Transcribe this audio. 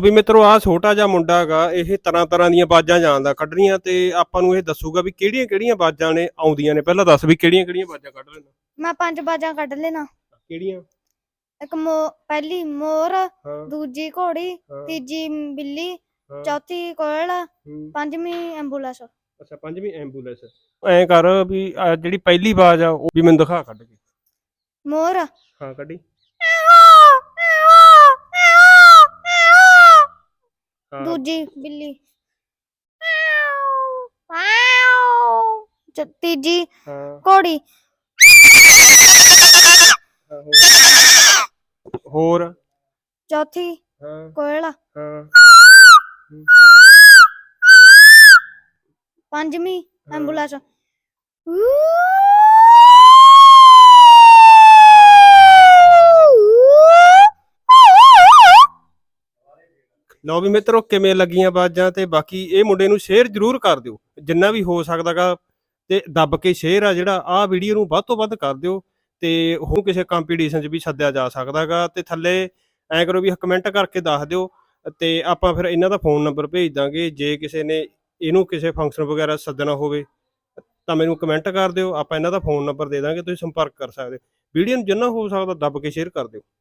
ਵੀ ਮਿੱਤਰੋ ਆ ਛੋਟਾ ਜਿਹਾ ਮੁੰਡਾ ਹੈਗਾ ਇਹ ਤਰ੍ਹਾਂ ਤਰ੍ਹਾਂ ਦੀਆਂ ਬਾਜਾਂ ਜਾਣਦਾ ਕੱਢਣੀਆਂ ਤੇ ਆਪਾਂ ਨੂੰ ਇਹ ਦੱਸੂਗਾ ਵੀ ਕਿਹੜੀਆਂ ਕਿਹੜੀਆਂ ਬਾਜਾਂ ਨੇ ਆਉਂਦੀਆਂ ਨੇ। ਪਹਿਲਾਂ ਦੱਸ ਵੀ ਕਿਹੜੀਆਂ ਕਿਹੜੀਆਂ ਬਾਜਾਂ ਕੱਢ ਲੈਣਾ ਮੈਂ ਪੰਜ ਬਾਜਾਂ ਕੱਢ ਲੈਣਾ। ਕਿਹੜੀਆਂ? ਇੱਕ ਮੋ ਪਹਿਲੀ ਮੋਰ ਹਾਂ। ਦੂਜੀ ਘੋੜੀ ਹਾਂ, ਤੀਜੀ ਬਿੱਲੀ ਹਾਂ, ਚੌਥੀ ਕੋਇਲ ਹੂੰ। ਪੰਜਵੀਂ ਐਂਬੂਲੈਂਸ। ਅੱਛਾ ਪੰਜਵੀਂ ਐਂਬੂਲੈਂਸ। ਐਂ ਕਰ ਵੀ ਆਹ ਜਿਹੜੀ ਪਹਿਲੀ ਬਾਜ ਆ ਉਹ ਵੀ ਮੈਨੂੰ ਦਿਖਾ ਕੱਢ ਕੇ। ਮੋਰ। ਹਾਂ ਕੱਢੀ। ਹਾਂ ਦੂਜੀ ਬਿੱਲੀ ਚ- ਤੀਜੀ ਹਾਂ ਘੋੜੀ ਹਾਂ, ਹੋਰ। ਹੋਰ ਚੌਥੀ ਹਾਂ ਕੋਇਲ ਹਾਂ ਪੰਜਵੀਂ ਹਾਂ। ਐਂਬੂਲੈਂਸ ਲਓ ਵੀ ਮਿੱਤਰੋ, ਕਿਵੇਂ ਲੱਗੀਆਂ ਬਾਜਾਂ ਤੇ ਬਾਕੀ ਇਹ ਮੁੰਡੇ ਨੂੰ ਸ਼ੇਅਰ ਜ਼ਰੂਰ ਕਰ ਦਿਓ। ਜਿੰਨਾ ਵੀ ਹੋ ਸਕਦਾਗਾ ਤੇ ਦੱਬ ਕੇ ਸ਼ੇਅਰ ਆ ਜਿਹੜਾ, ਆਹ ਵੀਡੀਓ ਨੂੰ ਵੱਧ ਤੋਂ ਵੱਧ ਕਰ ਦਿਓ ਤੇ ਉਹ ਕਿਸੇ ਕੰਪੀਟੀਸ਼ਨ 'ਚ ਵੀ ਸੱਦਿਆ ਜਾ ਸਕਦਾਗਾ ਤੇ ਥੱਲੇ ਐਂ ਕਰੋ ਵੀ ਕਮੈਂਟ ਕਰਕੇ ਦੱਸ ਦਿਓ ਤੇ ਆਪਾਂ ਫਿਰ ਇਹਨਾਂ ਦਾ ਫੋਨ ਨੰਬਰ ਭੇਜ ਦਾਂਗੇ। ਜੇ ਕਿਸੇ ਨੇ ਇਹਨੂੰ ਕਿਸੇ ਫੰਕਸ਼ਨ ਵਗੈਰਾ ਸੱਦਣਾ ਹੋਵੇ ਤਾਂ ਮੈਨੂੰ ਕਮੈਂਟ ਕਰ ਦਿਓ। ਆਪਾਂ ਇਹਨਾਂ ਦਾ ਫੋਨ ਨੰਬਰ ਦੇ ਦਾਂਗੇ, ਤੁਸੀਂ ਸੰਪਰਕ ਕਰ ਸਕਦੇ ਹੋ। ਵੀਡੀਓ ਨੂੰ ਜਿੰਨਾ ਹੋ ਸਕਦਾ ਦੱਬ ਕੇ ਸ਼ੇਅਰ ਕਰ ਦਿਓ।